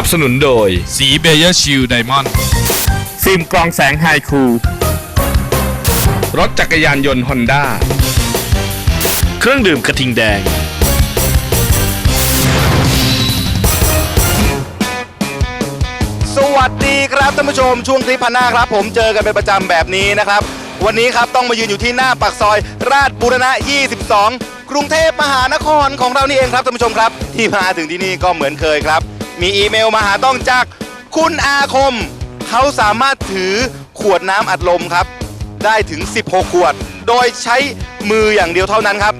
นับสนุนโดย สีเบเยอร์ชิลไดมอนด์ฟิล์มกรองแสงไฮคู รถจักรยานยนต์ฮอนด้า เครื่องดื่มกระทิงแดง สวัสดีครับท่านผู้ชมช่วงคลิปพันหน้าครับ ผมเจอกันเป็นประจำแบบนี้นะครับ วันนี้ครับต้องมายืนอยู่ที่หน้าปากซอย ราชบูรณะ 22 กรุงเทพมหานครของเรานี่เองครับท่านผู้ชมครับ ที่มาถึงที่นี่ก็เหมือนเคยครับ มีอีเมลมาหาต้องจากคุณอาคม เขาสามารถถือขวดน้ำอัดลมครับ ได้ถึง 16 ขวด โดยใช้มืออย่างเดียวเท่านั้นครับ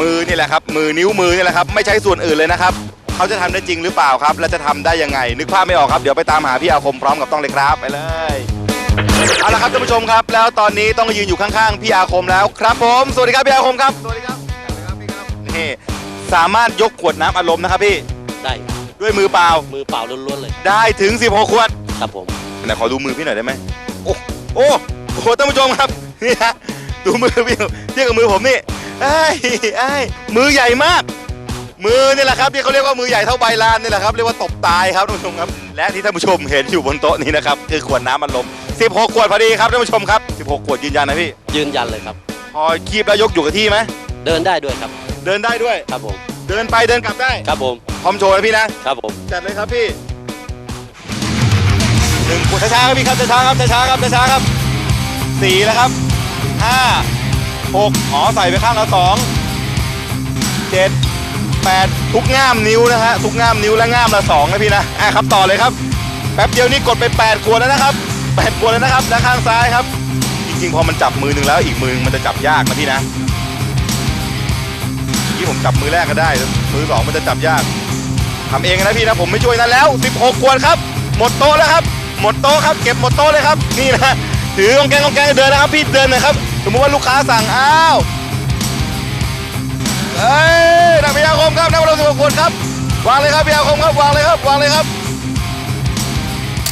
มือนี่แหละครับ มือนิ้วมือนี่แหละครับ ไม่ใช้ส่วนอื่นเลยนะครับ เขาจะทำได้จริงหรือเปล่าครับ และจะทำได้ยังไง นึกภาพไม่ออกครับ เดี๋ยวไปตามหาพี่อาคมพร้อมกับต้องเลยครับ ไปเลย เอาละครับท่านผู้ชมครับ แล้วตอนนี้ต้องยืนอยู่ข้างๆพี่อาคมแล้วครับผม สวัสดีครับพี่อาคมครับ สวัสดีครับสวัสดีครับพี่ครับนี่สามารถยกขวดน้ำอารมณ์นะครับพี่ ได้ ด้วยมือเปล่า มือเปล่าล้วนๆเลย ได้ถึง 16 ขวดครับผมไหนขอดูมือพี่หน่อยได้ไหมโอ้โอ้โหท่านผู้ชมครับนี่ฮะดูมือพี่เทียบกับมือผมนี่ไอ้ยไอ้ยมือใหญ่มาก มือนี่แหละครับที่เขาเรียกว่ามือใหญ่เท่าใบลานนี่แหละครับเรียกว่าตบตายครับท่านผู้ชมครับ และที่ท่านผู้ชมเห็นอยู่บนโต๊ะนี้นะครับคือขวดน้ำมันลม 16 ขวดพอดีครับท่านผู้ชมครับ 16 ขวดยืนยันนะพี่ยืนยันเลยครับ พอคีบแล้วยกอยู่กับที่ไหมเดินได้ด้วยครับ เดินได้ด้วย ครับผม เดินไปเดินกลับได้ ครับผมพ ร้อมโชว์นะพี่นะ ครับผมจัดเลยครับพี่หนึ่งขวดช้าๆครับพี่ครับช้าๆครับช้าๆครับช้าๆครับสี่แล้วครับห้าหกอ๋อใส่ไปข้างละสองเจ็ดแปดทุกง่ามนิ้วนะฮะทุกง่ามนิ้วและง่ามละสองนะพี่นะอะครับต่อเลยครับแป๊บเดียวนี่กดไปแปดขวดแล้วนะครับแปดขวดแล้วนะครับและข้างซ้ายครับ จริงๆพอมันจับมือหนึ่งแล้วอีกมือนึงมันจะจับยากนะพี่นะเมื่อกี้ผมจับมือแรกก็ได้มือสองมันจะจับยาก ทำเองนะพี่นะผมไม่ช่วยนั่นแล้ว 16ขวดครับ หมดโต๊ะแล้วครับ หมดโต๊ะครับเก็บหมดโต๊ะเลยครับ นี่นะถือกองแกงกองแกงเดินนะครับพี่เดินหนะครับสมมติว่าลูกค้าสั่งอ้าวเอ้ยนักพิยาคมครับนักบอลสิบขวดครับวางเลยครับพิยาคมครับวางเลยครับวางเลยครับ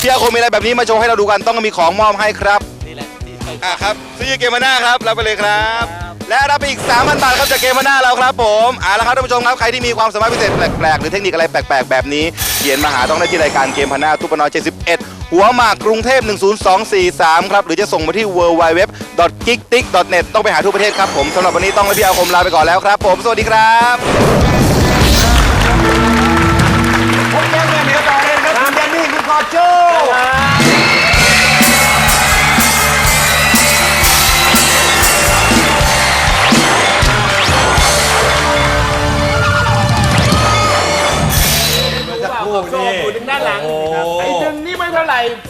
พิยาคมมีอะไรแบบนี้มาโชว์ให้เราดูกันต้องมีของมอบให้ครับนี่แหละที่ใส่อะครับซื้อเกมมาหน้าครับรับไปเลยครับ และรับไปอีก 3,000 บาทครับจากเกมมาหน้าเราครับผมเอาละครับท่านผู้ชมครับใครที่มีความสามารถพิเศษแปลกๆ หรือเทคนิคอะไรแปลกๆ แบบนี้เขียนมาหาต้องได้ที่รายการเกมพนหน้าทุกปนอ71 หัวหมากกรุงเทพ 10243 ครับ หรือจะส่งมาที่ w w w g i g t i c n e t ต้องไปหาทุกประเทศครับผมสำหรับวันนี้ต้องและพี่อาคมลาไปก่อนแล้วครับ ผมสวัสดีครับผมแจ้งเงินเดี๋ยวต่อเลยครับคุณแดนนี่คุณกอโจ้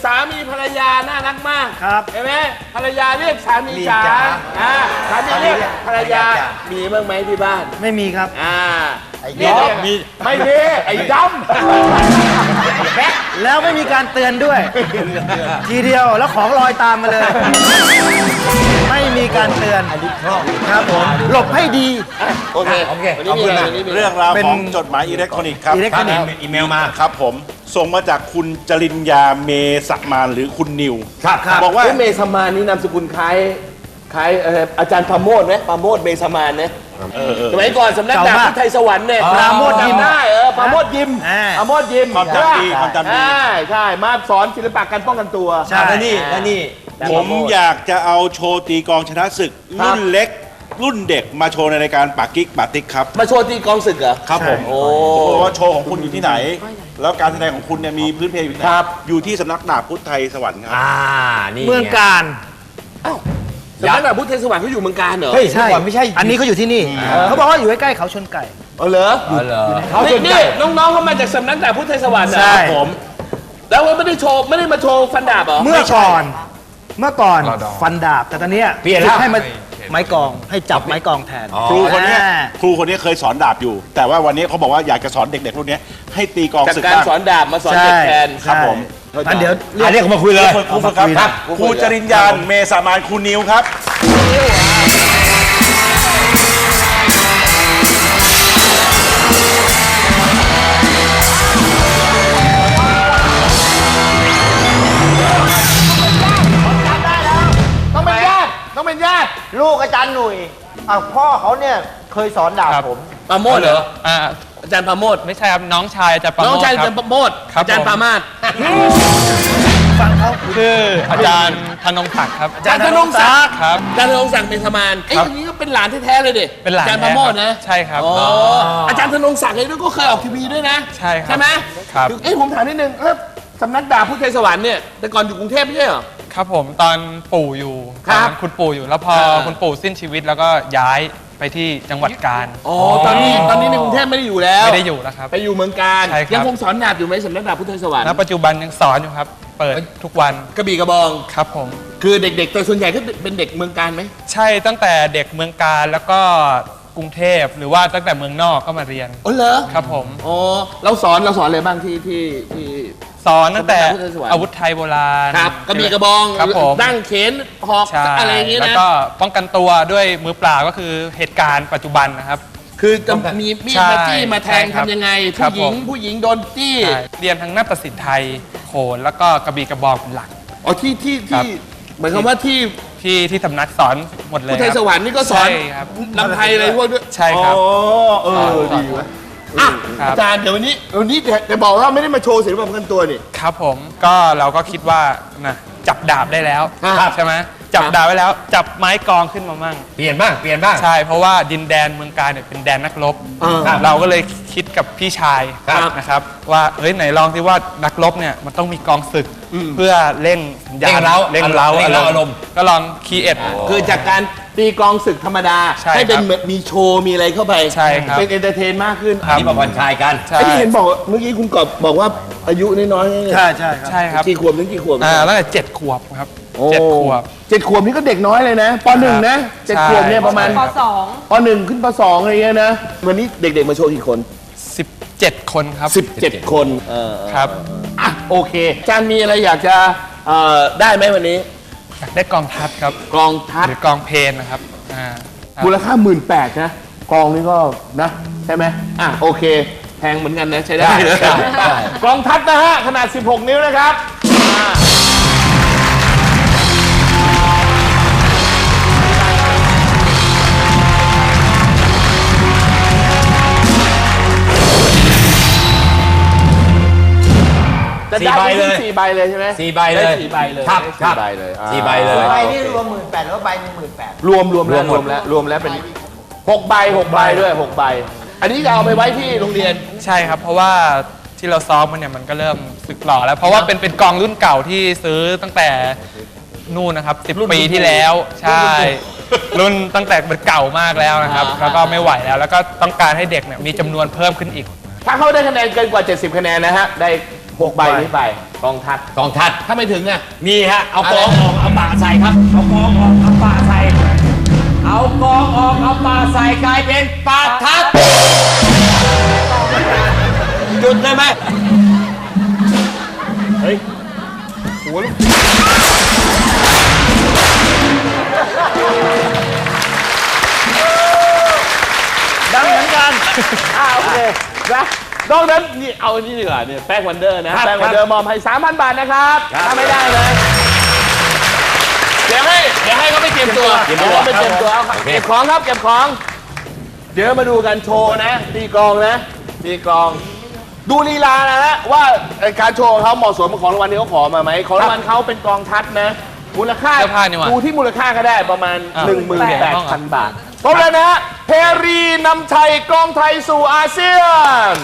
สามีภรรยาน่ารักมากครับเห็นไหมภรรยาเรียกสามีจ๋าจ๋าอ่าสามีเรียกภรรยาจ๋ามีบ้างไหมที่บ้าน ไม่มีครับ อ่าไอ้นี่ดอมมีไม่มีไอ้ดแล้วไม่มีการเตือนด้วย ทีเดียวแล้วของลอยตามมาเลย ไม่มีการเตือนอันนี้ครอบครับผมหลบให้ดีำโอเคโอเควันนี้มีอะไรวันนี้มีอะไรเรื่องราวเป็นของจดหมายอิเล็กทรอนิกส์ครับอิเล็กทรอนิกส์อีเมลมา ครับผม ส่งมาจากคุณจริญญาเมสมานหรือคุณนิวครับครับ บอกว่า เฮ้ยเมสมานนี่นามสกุลคล้ายคล้ายเอ่ออาจารย์ปราโมดไหมปราโมดเมสมานนะสมัยก่อนสำนักดาบพุทธไทยสวรรค์เนี่ยปราโมทยิมจำได้เออปราโมดยิมอ่า ปราโมดยิมความจำดีความจำดี ใช่ใช่มาสอนศิลปะการป้องกันตัว ใช่ แล้วนี่แล้วนี่ ผมอยากจะเอาโชว์ตีกลองชนะศึก ครับ รุ่นเล็ก รุ่นเด็กมาโชว์ในรายการปากกิ๊กปากติ๊กครับ มาโชว์ตีกลองศึกเหรอ ครับผมโอ้ ผมบอกว่าโชว์ของคุณอยู่ที่ไหน แล้วการแสดงของคุณเนี่ยมีพื้นเพอยู่ที่ไหนครับ อยู่ที่สำนักดาบพุทธไทยสวรรค์ครับเมืองการสำนักดาบพุทธไทยสวรรค์เขาอยู่เมืองการเหรอเฮ้ยใช่ไม่ใช่ อันนี้เขาอยู่ที่นี่ เขาบอกว่าอยู่ใกล้ๆเขาชนไก่ เออเหรอเขานี่นี่น้องๆเขามาจากสำนักดาบพุทธไทยสวรรค์เหรอใช่ ผม แล้วไม่ได้โชว์ไม่ได้มาโชว์ฟันดาบเหรอ เมื่อก่อน เมื่อก่อนฟันดาบแต่ตอนเนี้ยฝึกให้มาไม้กลองให้จับไม้กลองแทนครูคนเนี้ยอ่า ครูคนเนี้ยเคยสอนดาบอยู่ แต่ว่าวันนี้เขาบอกว่าอยากจะสอนเด็กๆพวกเนี้ยให้ตีกลองจากศึกการบ้าง สอนดาบมาสอนเด็กแทน ครับผม อันเดี๋ยวเรียกเขามาคุยเลย ครูครับคุยครับครูจริญญาณเมสามานครูนิวครับต้ ลูกอาจารย์หนุ่ยอ้าวพ่อเขาเนี่ยเคยสอนดาบผม ปราโมดเหรอ อ่าอาจารย์ปราโมทไม่ใช่ครับน้องชายอาจารย์ปราน้โมองทชายอาคจารัรบย์ปราโมทครับ อาจารย์ผมปรามาสชื่ออาจารย์ธนงศักดิ์ครับอาจารย์ธนงศักดิ์ครับ อาจารย์ธนงศักดิ์เป็นสมานเอ้ยครับอันนี้ก็เป็นหลานแท้ๆเลยดิเป็นหลานอาจารย์ปราโมทนะใช่ครับ อ๋ออาจารย์ธนงศักดิ์เองก็เคยออกทีวีด้วยนะใช่ครับใช่ไหมครับ เอ้ยผมถามนิดนึงเอ้ยสำนักดาบพุทธไทยสวรรค์เนี่ยแต่ก่อนอยู่กรุงเทพไม่ใช่เหรอ ครับผมตอนปู่อยู่ครัตอนบนั้นคุณปู่อยู่แล้วพอเออคุณปู่สิ้นชีวิตแล้วก็ย้ายไปที่จังหวัดกาญอ๋อตอนนี้ตอนนี้ในกรุงเทพไม่ได้อยู่แล้ว ไม่ได้อยู่แล้วครับ ไปอยู่เมืองการใช่ครับ ยังคงสอนดาบอยู่ไหมสำนักดาบพุทธไทยสวรรค์ณปัจจุบันยังสอนอยู่ครับ เปิดทุกวันกระบี่กระบอง ครับผม คือเด็กๆแต่ส่วนใหญ่ก็เป็นเด็กเมืองการไหมใช่ตั้งแต่เด็กเมืองการแล้วก็กรุงเทพหรือว่าตั้งแต่เมืองนอกก็มาเรียนอ๋อเหรอครับผม อ๋อเราสอนเราสอนอะไรบ้างที่ที่ที่ สอนตั้งแต่สมเด็จพระพุทธสวรรค์ อาวุธไทยโบราณครับกระบี่กระบองครับผมดั้งเขนหอกใช่อะไรอย่างงี้แล้วนะก็ป้องกันตัวด้วยมือเปล่าก็คือเหตุการณ์ปัจจุบันนะครับ คือจะมีมีดใช่มาจี้มาแทงใช่ครับทำยังไงครัผู้บหญิงผม ผู้หญิงโดนจี้ใช่เรียนทั้งนาฏศิลป์ไทยโขนแล้วก็กระบี่กระบองเป็นหลัก อ๋อที่ที่ครัที่บหมายความว่าที่ที่ที่สำนักสอนหมดเลยพุทธไทยครับสวรรค์นี่ก็สอนใช่ครับ ลำไทยอะไรพวกด้วยใช่ครับ อ๋อเออดีเวะ อะครับอาจารย์เดี๋ยววันนี้วันนี้จะบอกว่าไม่ได้มาโชว์ศิลปะป้องกันตัวนี่ ครับผมก็เราก็คิดว่านะจับดาบได้แล้ว ครับ ใช่ไหม จับดาบไว้แล้ว จับไม้กลองขึ้นมามั่ง เปลี่ยนบ้างเปลี่ยนบ้าง ใช่ เพราะว่าดินแดนเมืองการเนี่ยเป็นแดนนักรบเออเราก็เลยคิดกับพี่ชายครับ นะครับ ว่าเฮ้ยไหนลองที่ว่านักรบเนี่ยมันต้องมีกองศึกเพื่อเร่งสัญญาณเร่งเร้าเร่งเร้าเร่งเร้าอารมณ์ ก็ลองคีเอ็ด คือจากการตีกลองศึกธรรมดาใช่ให้เป็นครับเหมือนมีโชว์มีอะไรเข้าไปใช่ครับ เป็นเอนเตอร์เทนมากขึ้นครับนี่มาผ่อนคลายกัน ใช่ไอ้ที่เห็นบอกเมื่อกี้คุณกอบบอกว่าอายุน้อยๆใช่ใช่ครับ ใช่ครับกี่ขวบถึงกี่ขวบ อ่าตั้งแต่เจ็ดขวบครับ โอ้เจ็ดขวบ เจ็ดขวบนี่ก็เด็กน้อยเลยนะปหนึ่งนะเจ็ดใช่ขวบเนี่ยประมาณใช่ปสองปหนึ่งขึ้นปสองอะไรเงี้ยนะวันนี้เด็กๆมาโชว์กี่คนสิบเจ็ดคนครับ17คนเออครับอะโอเคอาจารย์มีอะไรอยากจะเอ่อได้ไหมวันนี้อยากได้กองทัพครับกองทัพหรือกองเพลนนะครับอ่าครับมูลค่าหมื่นแปดนะกองนี่ก็นะใช่ไหมอะโอเค แพงเหมือนกันนะใช้ได้ใช่ใช่กองทัพนะฮะขนาด 16 นิ้วนะครับอ่า จะได้สี่ใบเลยสี่ใบเลยใช่ไหมสี่ใบเลยได้สี่ใบเลยครับได้ครับสี่ใบเลยอ่าสี่ใบเลย ใบนี่รวมหมื่นแปดหรือว่าใบหนึ่งหมื่นแปดรวมรวมแล้วรรววมมหมด แล้วรวมแล้วเป็นหกใบหกใบด้วยหกใบ อันนี้จะเอาไปไว้ที่โรงเรียน ใช่ครับ เพราะว่าที่เราซ้อมมันเนี่ยมันก็เริ่มสึกหล่อแล้ว เพราะว่าเป็นเป็นกองรุ่นเก่าที่ซื้อตั้งแต่นู่นนะครับสิบปีที่แล้วใช่ รุ่นตั้งแต่เป็นเก่ามากแล้วนะครับอ่าแล้วก็ไม่ไหวแล้ว แล้วก็ต้องการให้เด็กเนี่ยมีจำนวนเพิ่มขึ้นอีก ถ้าเขาได้คะแนนเกินกว่า 70 คะแนนนะฮะ ได้ หกใบนี้ไปกองทัพกองทัพถ้าไม่ถึงอะ มีฮะ เอากองออกเอาปากใส่ครับ เอากองออกเอาปากใส่ เอากองออกเอาปากใส่กลายเป็นปากทัพจุดเลยไหมดังเหมือนกัน อ่าโอเคนะ นอกนั้นนี่เอาอันนี้ดีกว่าเนี่ยแป้งวันเดอร์นะ ครับแป้งวันเดอร์มอมให้ 3,000 บาทนะครับครับ ถ้าไม่ได้เลยเดี๋ยวให้เดี๋ยวให้เขาไปเตรียมตัวเตรียมตัวดี๋วไปเตรียมตัวเอาโอเคเก็บของครับเก็บของ เดี๋ยวมาดูกันโชว์นะตีกลองนะตีกลอง ดูลีลานะฮะว่าเอ่อการโชว์ของเขาเหมาะสมกับของรางวัลที่เขาขอมาไหมของรางวัลเขาเป็นกลองทัดนะมูลค่าเสื้อผ้านี่หว่าดูที่มูลค่าก็ได้ประมาณอ่า18,000 บาทพร้อมแล้วนะฮะเพ รีนำชัยกองไทยสู่อาเซียน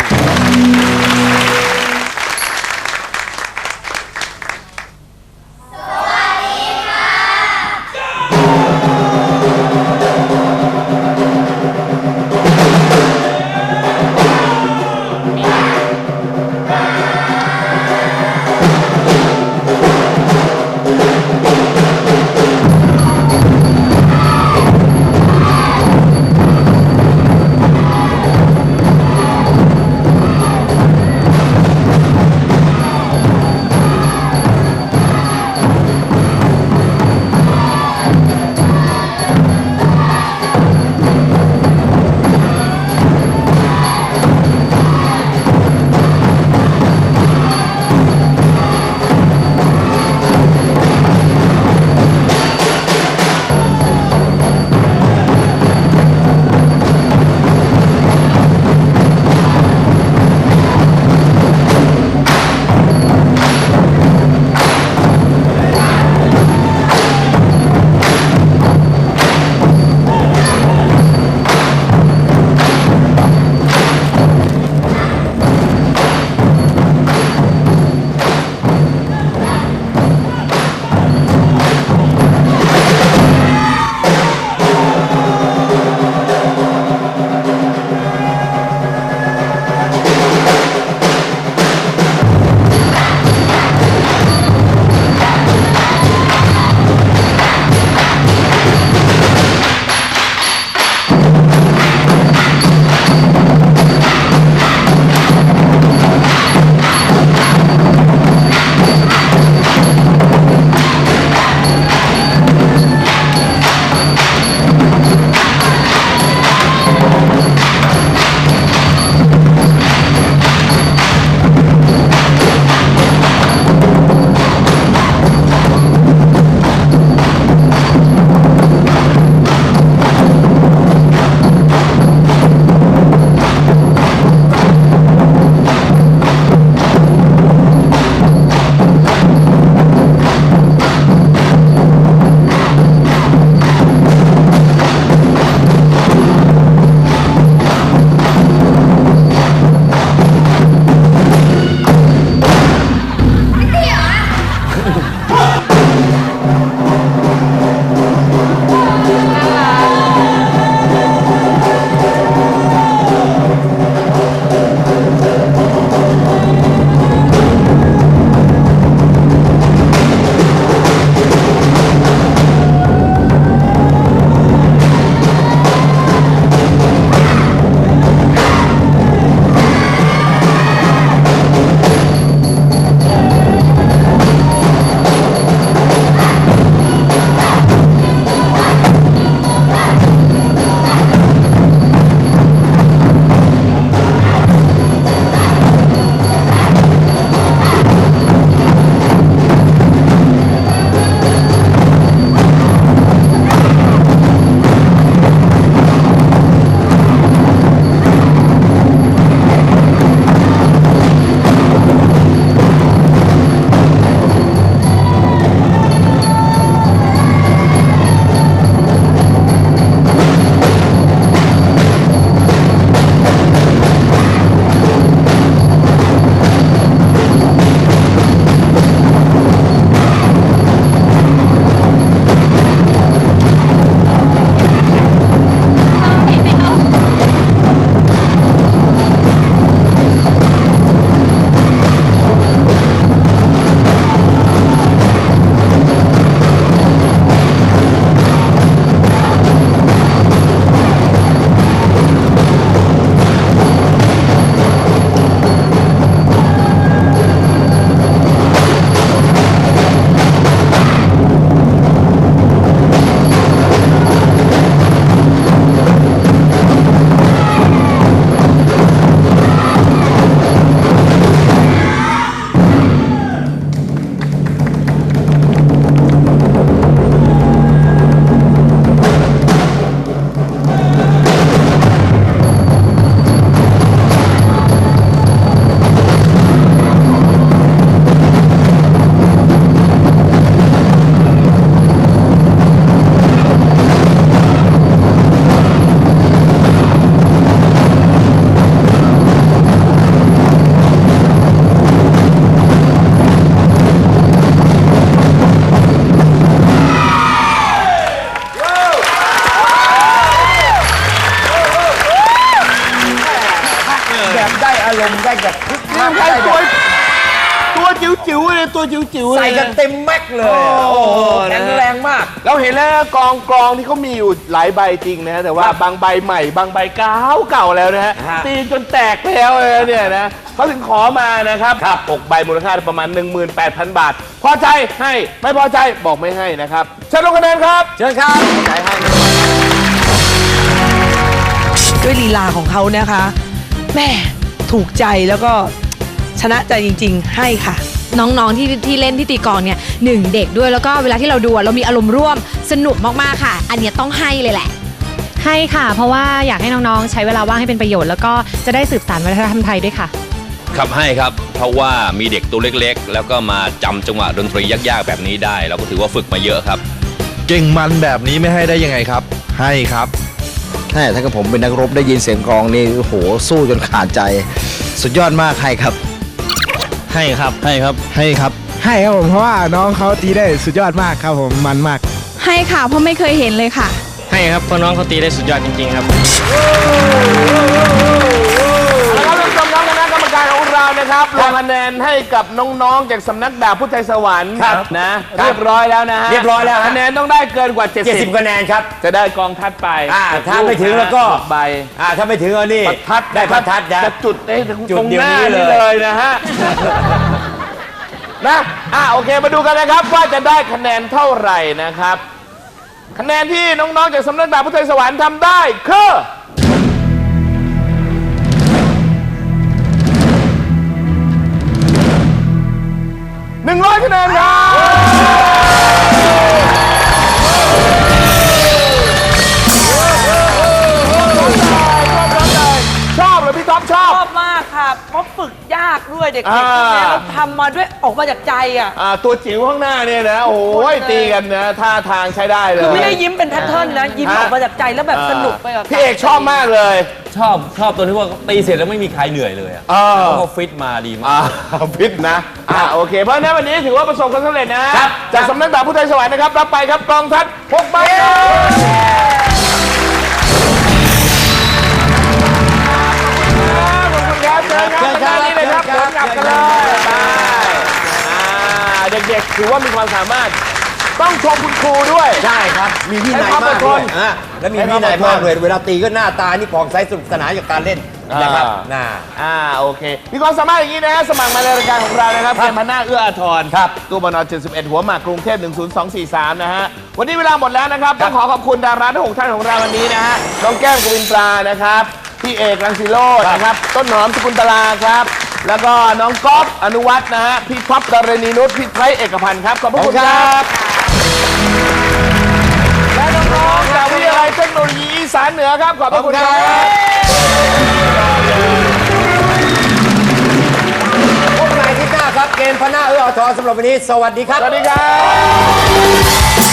จิ๋วๆเลยตัวจิ๋วจิ๋วๆใส่กันเต็มแม็กเลยโอ้โหแข็งแรงมาก เราเห็นแล้วนะกองกรองที่เขามีอยู่หลายใบจริงนะแต่ว่าบางใบใหม่ บางใบเก่าเก่าแล้วนะฮะฮะตีจนแตกแล้วเลยเนี่ยนะเขาถึงขอมานะครับครับ6ใบมูลค่าประมาณ 18,000 บาท พอใจให้ไม่พอใจบอกไม่ให้นะครับเชิญลงคะแนนครับเชิญครับใจให้ ด้วยลีลาของเขานะคะแม่ถูกใจแล้วก็ชนะใจจริง ๆ ให้ค่ะ น้องๆที่ที่เล่นที่ตีกลองเนี่ยหนึ่งเด็กด้วยแล้วก็เวลาที่เราดูอะเรามีอารมณ์ร่วมสนุกมากๆค่ะ อันเนี้ยต้องให้เลยแหละ ให้ค่ะ เพราะว่าอยากให้น้องๆ ใช้เวลาว่างให้เป็นประโยชน์ แล้วก็จะได้สืบสานวัฒนธรรมไทยด้วยค่ะ ครับให้ครับ เพราะว่ามีเด็กตัวเล็กๆ แล้วก็มาจำจังหวะดนตรียากๆ แบบนี้ได้ เราก็ถือว่าฝึกมาเยอะครับ เก่งมันแบบนี้ไม่ให้ได้ยังไงครับ ให้ครับถ้าถ้ากับผมเป็นนักรบได้ยินเสียงกลองนี่โอ้โหสู้จนขาดใจ สุดยอดมากให้ครับ ให้ครับให้ครับให้ครับให้ครับผมเพราะว่าน้องเขาตีได้สุดยอดมากครับผมมันมาก ให้ค่ะเพราะไม่เคยเห็นเลยค่ะ ให้ครับเพราะน้องเขาตีได้สุดยอดจริง ๆ ครับแล้วก็ท่านผู้ชมครับคณะกรรมการของเรา นะครับลงคะแนนให้กับน้องๆ จากสำนักดาบพุทธไทยสวรรค์ครับนะครับเรียบร้อยแล้วนะฮะเรียบร้อยแล้วฮะ คะแนนต้องได้เกินกว่า 70 70คะแนนครับจะได้กองทัดไปอ่าถ้าไม่ถึงแล้วก็ใบอ่าถ้าไม่ถึงอันนี้ประทัดได้ประทัดนะ จะจุดได้จุดตรงเดี๋หยวน้านี้นี่เลยเลยนะฮะ นะ อ่าโอเค มาดูกันนะครับว่าจะได้คะแนนเท่าไหร่นะครับ คะแนนที่น้องๆ จากสำนักดาบพุทธไทยสวรรค์ทำได้คือ หนึ่งร้อยคะแนนครับ เพราะฝึกยากด้วยเด็กๆอ่า พวกเนี้ยแล้วทำมาด้วยออกมาจากใจอะ อ่าตัวจิ๋วข้างหน้าเนี่ยนะ โอ้ยตีกันนะท่าทางใช้ได้เลยคือไม่ได้ยิ้มเป็นแพทเทิร์นนะ ยิ้มฮะออกมาจากใจแล้วแบบสนุกไปกับพี่เอกชอบมากเลยชอบชอบตัวที่ว่าตีเสร็จแล้วไม่มีใครเหนื่อยเลยอะเออเพราะเขาฟิตมาดีมาก อ่าฟิตนะอ่าโอเค เพราะฉะนั้นวันนี้ถือว่าประสบความสำเร็จนะฮะครับ จากสำนักดาบพุทธไทยสวรรค์นะครับ รับไปครับกองทัพพกใบข ชิญครับเชิญครับทางด้านนี้เลยครับเชิผญมคกรัลับบกันเลยไปอ่าเด็กๆถือว่ามีความสามารถ ต้องชมคุณครูด้วย ใช่ครับ มีวินัยให้ความอมาดกทด้วนยอะแล้วมีให้ควิวามนัยอดทนมากเลยเวลาตีก็หน้าตานี่ผ่องใสสนุกสนานกับการเล่นนะครับอ่าน่าอ่าโอเค มีความสามารถอย่างนี้นะฮะสมัครมาในรายการของเรานะครับครับเป็นพันหน้าเอื้ออาทรครับตู้บนอ71 หัวหมากกรุงเทพ10243 นะฮะ วันนี้เวลาหมดแล้วนะครับ ต้องขอขอบคุณดาราทั้งหกท่านของเราวันนี้นะฮะ น้องแก้มกวินตรานะครับ พี่เอกรังสิโรจน์นะครับ ต้นหอมสกุลตลาครับ แล้วก็น้องก๊อฟอนุวัฒน์นะฮะ พี่ท็อปดารณีนุช พี่ไทยเอกพันธ์ครับ ขอบพระคุณครับ และน้องๆจากวิทยาลัยเทคโนโลยีอีสานเหนือครับ ขอบพระคุณครับพบกันใหม่อาที่หน้าครับ เกมพน้าเอื้ออาทรสำหรับวันนี้ สวัสดีครับ สวัสดีครับ